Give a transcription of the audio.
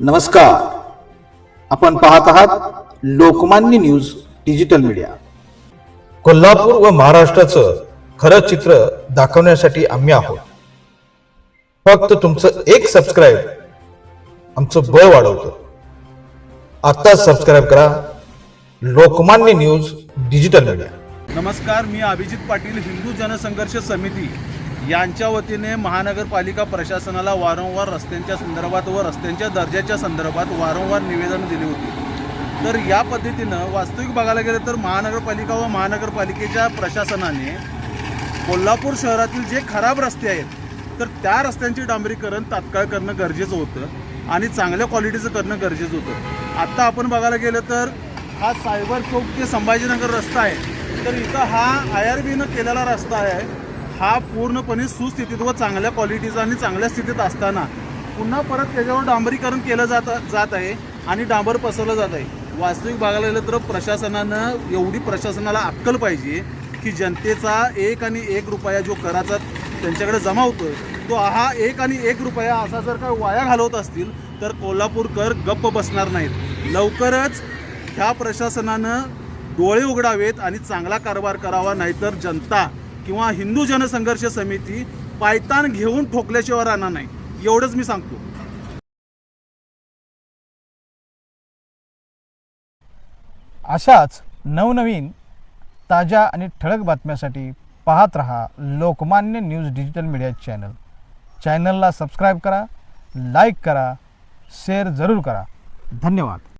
नमस्कार. आपण पाहत आहात Lokmanya news digital media. Kolhapur व महाराष्ट्राचं खरं चित्र दाखवण्यासाठी आम्ही आहोत. फक्त तुमचं एक सबस्क्राईब आमचं बळ वाढवतं. आता सबस्क्राईब करा लोकमान्य न्यूज डिजिटल मीडिया. नमस्कार मी अभिजित पाटील हिंदू जनसंघर्ष समिती. यांच्या वतीने महानगरपालिका प्रशासनाला वारंवार रस्त्यांच्या संदर्भात व रस्त्यांच्या दर्जाच्या संदर्भात वारंवार निवेदन दिली होती. तर या पद्धतीनं वास्तविक बघायला गेलं तर महानगरपालिका व महानगरपालिकेच्या प्रशासनाने कोल्हापूर शहरातील जे खराब रस्ते आहेत तर त्या रस्त्यांचे डांबरीकरण तात्काळ करणं गरजेचं होतं आणि चांगल्या क्वालिटीचं करणं गरजेचं होतं. आत्ता आपण बघायला गेलं तर हा सायबर चौक ते संभाजीनगर रस्ता आहे. तर इथं हा आय आर बीनं केलेला रस्ता आहे. हा पूर्णपणे सुस्थितीत व चांगल्या क्वालिटीचा आणि चांगल्या स्थितीत असताना पुन्हा परत त्याच्यावर डांबरीकरण केलं जात जात आहे आणि डांबर पसरलं जात आहे. वास्तविक बघायला गेलं तर प्रशासनानं एवढी प्रशासनाला अक्कल पाहिजे की जनतेचा एक आणि एक रुपया जो कराचा त्यांच्याकडे जमा होतो तो हा एक आणि एक रुपया असा जर का वाया घालवत असतील तर कोल्हापूरकर गप्प बसणार नाहीत. लवकरच ह्या प्रशासनानं डोळे उघडावेत आणि चांगला कारभार करावा नाहीतर जनता किंवा हिंदू जनसंघर्ष समिती पायतान घेऊन ठोकल्याशिवाय राहणार नाही. एवढंच मी सांगतो. अशाच नवनवीन ताज्या आणि ठळक बातम्यासाठी पाहत रहा Lokmanya news digital media channel. चॅनलला सबस्क्राईब करा लाईक करा शेअर जरूर करा. धन्यवाद.